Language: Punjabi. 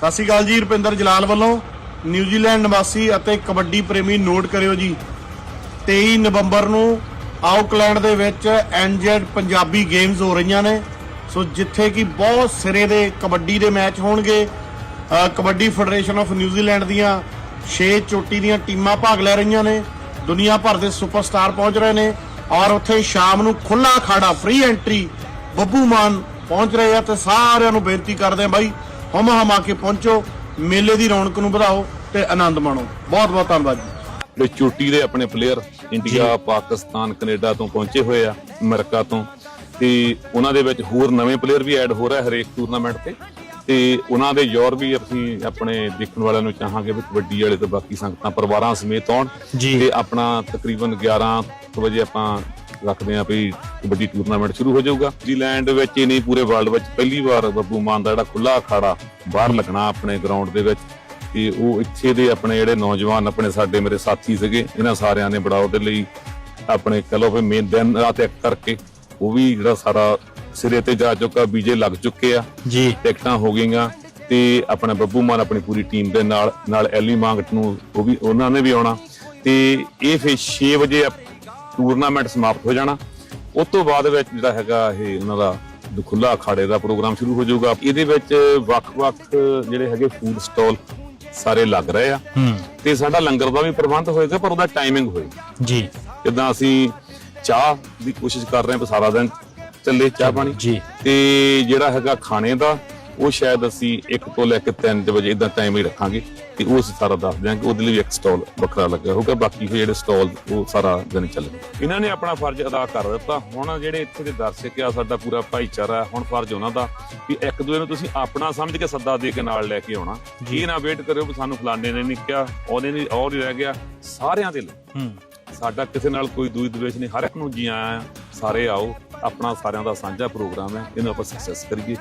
ਸਤਿ ਸ਼੍ਰੀ ਅਕਾਲ ਜੀ, ਰੁਪਿੰਦਰ ਜਲਾਲ ਵੱਲੋਂ ਨਿਊਜ਼ੀਲੈਂਡ ਨਿਵਾਸੀ ਅਤੇ ਕਬੱਡੀ ਪ੍ਰੇਮੀ ਨੋਟ ਕਰਿਓ ਜੀ। 23 ਨਵੰਬਰ ਨੂੰ ਆਕਲੈਂਡ ਦੇ ਵਿੱਚ ਐਨਜੈਡ ਪੰਜਾਬੀ ਗੇਮਸ ਹੋ ਰਹੀਆਂ ਨੇ। ਸੋ ਜਿੱਥੇ ਕਿ ਬਹੁਤ ਸਿਰੇ ਦੇ ਕਬੱਡੀ ਦੇ ਮੈਚ ਹੋਣਗੇ। ਕਬੱਡੀ ਫੈਡਰੇਸ਼ਨ ਆਫ ਨਿਊਜ਼ੀਲੈਂਡ ਦੀਆਂ 6 ਚੋਟੀ ਦੀਆਂ ਟੀਮਾਂ ਭਾਗ ਲੈ ਰਹੀਆਂ ਨੇ। ਦੁਨੀਆ ਭਰ ਦੇ ਸੁਪਰਸਟਾਰ ਪਹੁੰਚ ਰਹੇ ਨੇ ਔਰ ਉੱਥੇ ਸ਼ਾਮ ਨੂੰ ਖੁੱਲਾ ਅਖਾੜਾ ਫ੍ਰੀ ਐਂਟਰੀ ਬੱਬੂ ਮਾਨ ਪਹੁੰਚ ਰਹੇ ਆ ਤੇ ਸਾਰਿਆਂ ਨੂੰ ਬੇਨਤੀ ਕਰਦੇ ਆ ਬਾਈ ਹਮ ਹਮਾ ਕੇ ਪਹੁੰਚੋ ਮੇਲੇ ਦੀ ਰੌਣਕ ਨੂੰ ਵਧਾਓ ਤੇ ਆਨੰਦ ਮਾਣੋ। ਬਹੁਤ ਬਹੁਤ ਧੰਨਵਾਦ ਜੀ। ਜਿਹੜੇ ਚੋਟੀ ਦੇ ਆਪਣੇ ਪਲੇਅਰ ਇੰਡੀਆ ਪਾਕਿਸਤਾਨ ਕੈਨੇਡਾ ਤੋਂ ਪਹੁੰਚੇ ਹੋਏ ਆ ਅਮਰੀਕਾ ਤੋਂ। ਤੇ ਉਹਨਾਂ ਦੇ ਵਿੱਚ ਹੋਰ ਨਵੇਂ ਪਲੇਅਰ ਵੀ ਐਡ ਹੋ ਰਹੇ ਹਰੇਕ ਟੂਰਨਾਮੈਂਟ ਤੇ। ਤੇ ਉਹਨਾਂ ਦੇ ਯੋਰ ਵੀ ਅਸੀਂ ਆਪਣੇ ਦੇਖਣ ਵਾਲਿਆਂ ਨੂੰ ਚਾਹਾਂਗੇ ਵੀ ਕਬੱਡੀ ਵਾਲੇ ਤੇ ਬਾਕੀ ਸੰਗਤਾਂ ਪਰਿਵਾਰਾਂ ਸਮੇਤ ਆਉਣ। ਤੇ ਆਪਣਾ ਤਕਰੀਬਨ 11 ਕੁ ਵਜੇ ਆਪਾਂ ਰੱਖਦੇ ਆ ਵੀ ਕਬੱਡੀ ਟੂਰਨਾਮੈਂਟ ਸ਼ੁਰੂ ਹੋ ਜਾਊਗਾ। ਨਿਊਜ਼ੀਲੈਂਡ ਵਿੱਚ ਹੀ ਨਹੀਂ ਪੂਰੇ ਵਰਲਡ ਵਿੱਚ ਪਹਿਲੀ ਵਾਰ ਬੱਬੂ ਮਾਨ ਦਾ ਜਿਹੜਾ ਖੁੱਲਾ ਅਖਾੜਾ ਬਾਹਰ ਲੱਗਣਾ ਆਪਣੇ ਗਰਾਊਂਡ ਦੇ ਵਿੱਚ। ਤੇ ਉਹ ਇੱਥੇ ਦੇ ਆਪਣੇ ਜਿਹੜੇ ਨੌਜਵਾਨ ਆਪਣੇ ਸਾਡੇ ਮੇਰੇ ਸਾਥੀ ਸੀਗੇ ਇਹਨਾਂ ਸਾਰਿਆਂ ਨੇ ਬੜਾ ਉਹਦੇ ਲਈ ਆਪਣੇ ਕਹ ਲਓ ਵੀ ਮੇਨ ਦਿਨ ਰਾਤ ਇੱਕ ਕਰਕੇ ਉਹ ਵੀ ਜਿਹੜਾ ਸਾਰਾ ਸਿਰੇ ਤੇ ਜਾ ਚੁੱਕਾ ਬੀਜੇ ਲੱਗ ਚੁੱਕੇ ਆ। ਜੀ। ਟਿਕਟਾਂ ਹੋ ਗਈਆਂ ਤੇ ਆਪਣਾ ਬੱਬੂ ਮਾਨ ਆਪਣੀ ਪੂਰੀ ਟੀਮ ਦੇ ਨਾਲ ਨਾਲ ਐਲੀ ਮਾਂਗਟ ਨੂੰ ਉਹ ਵੀ ਉਹਨਾਂ ਨੇ ਵੀ ਆਉਣਾ। ਤੇ ਇਹ ਫਿਰ 6 ਵਜੇ ਟੂਰਨਾਮੈਂਟ ਸਮਾਪਤ ਹੋ ਜਾਣਾ। ਉਸ ਤੋਂ ਬਾਅਦ ਵਿੱਚ ਜਿਹੜਾ ਹੈਗਾ ਇਹ ਉਹਨਾਂ ਦਾ ਖੁੱਲਾ ਅਖਾੜੇ ਦਾ ਪ੍ਰੋਗਰਾਮ ਸ਼ੁਰੂ ਹੋ ਜਾਊਗਾ ਇਹਦੇ ਵਿੱਚ ਵੱਖ-ਵੱਖ ਜਿਹੜੇ ਹੈਗੇ ਫੂਡ ਸਟਾਲ ਸਾਰੇ ਲੱਗ ਰਹੇ ਆ। ਤੇ ਸਾਡਾ ਲੰਗਰ ਦਾ ਵੀ ਪ੍ਰਬੰਧ ਹੋਏਗਾ ਪਰ ਉਹਦਾ ਟਾਈਮਿੰਗ ਹੋਏਗਾ। ਜੀ। ਜਿੱਦਾਂ ਅਸੀਂ ਚਾਹ ਦੀ ਕੋਸ਼ਿਸ਼ ਕਰ ਰਹੇ ਹਾਂ ਸਾਰਾ ਦਿਨ ਚੱਲੇ ਚਾਹ ਪਾਣੀ। ਜੀ। ਤੇ ਜਿਹੜਾ ਹੈਗਾ ਖਾਣੇ ਦਾ ਉਹ ਸ਼ਾਇਦ ਅਸੀਂ 1 ਤੋਂ ਲੈ ਕੇ 3 ਵਜੇ ਇਦਾਂ ਟਾਈਮ ਹੀ ਰੱਖਾਂਗੇ ਤੇ ਉਹ ਅਸੀਂ ਸਾਰਾ ਦੱਸ ਦਿਆਂਗੇ ਉਹਦੇ ਲਈ ਵੀ ਇੱਕ ਸਟਾਲ ਵੱਖਰਾ ਲੱਗਾ ਹੋਊਗਾ ਬਾਕੀ ਜਿਹੜੇ ਸਟਾਲ ਉਹ ਸਾਰਾ ਦਿਨ ਚੱਲਣਗੇ। ਇਹਨਾਂ ਨੇ ਆਪਣਾ ਫਰਜ਼ ਅਦਾ ਕਰ ਦਿੱਤਾ। ਹੁਣ ਜਿਹੜੇ ਇੱਥੇ ਦੇ ਦਰਸ਼ਕ ਆ ਸਾਡਾ ਪੂਰਾ ਭਾਈਚਾਰਾ ਹੁਣ ਫਰਜ਼ ਉਹਨਾਂ ਦਾ ਵੀ ਇੱਕ ਦੂਜੇ ਨੂੰ ਤੁਸੀਂ ਆਪਣਾ ਸਮਝ ਕੇ ਸੱਦਾ ਦੇ ਕੇ ਨਾਲ ਲੈ ਕੇ ਆਉਣਾ। ਇਹ ਨਾ ਵੇਟ ਕਰਿਓ ਵੀ ਸਾਨੂੰ ਫਲਾਣੇ ਨੇ ਨਹੀਂ ਕਿਹਾ ਉਹਨੇ ਨਹੀਂ ਔਰ ਹੀ ਰਹਿ ਗਿਆ। ਸਾਰਿਆਂ ਦੇ ਲਈ। ਸਾਡਾ ਕਿਸੇ ਨਾਲ ਕੋਈ ਦੂਈ ਦਵੇਸ਼ ਨਹੀਂ। ਹਰ ਇੱਕ ਨੂੰ ਜੀ ਆਇਆਂ ਸਾਰੇ ਆਓ। ਆਪਣਾ ਸਾਰਿਆਂ ਦਾ ਸਾਂਝਾ ਪ੍ਰੋਗਰਾਮ ਹੈ। ਇਹਨੂੰ ਆਪਾਂ ਸਕਸੈਸ ਕਰੀਏ।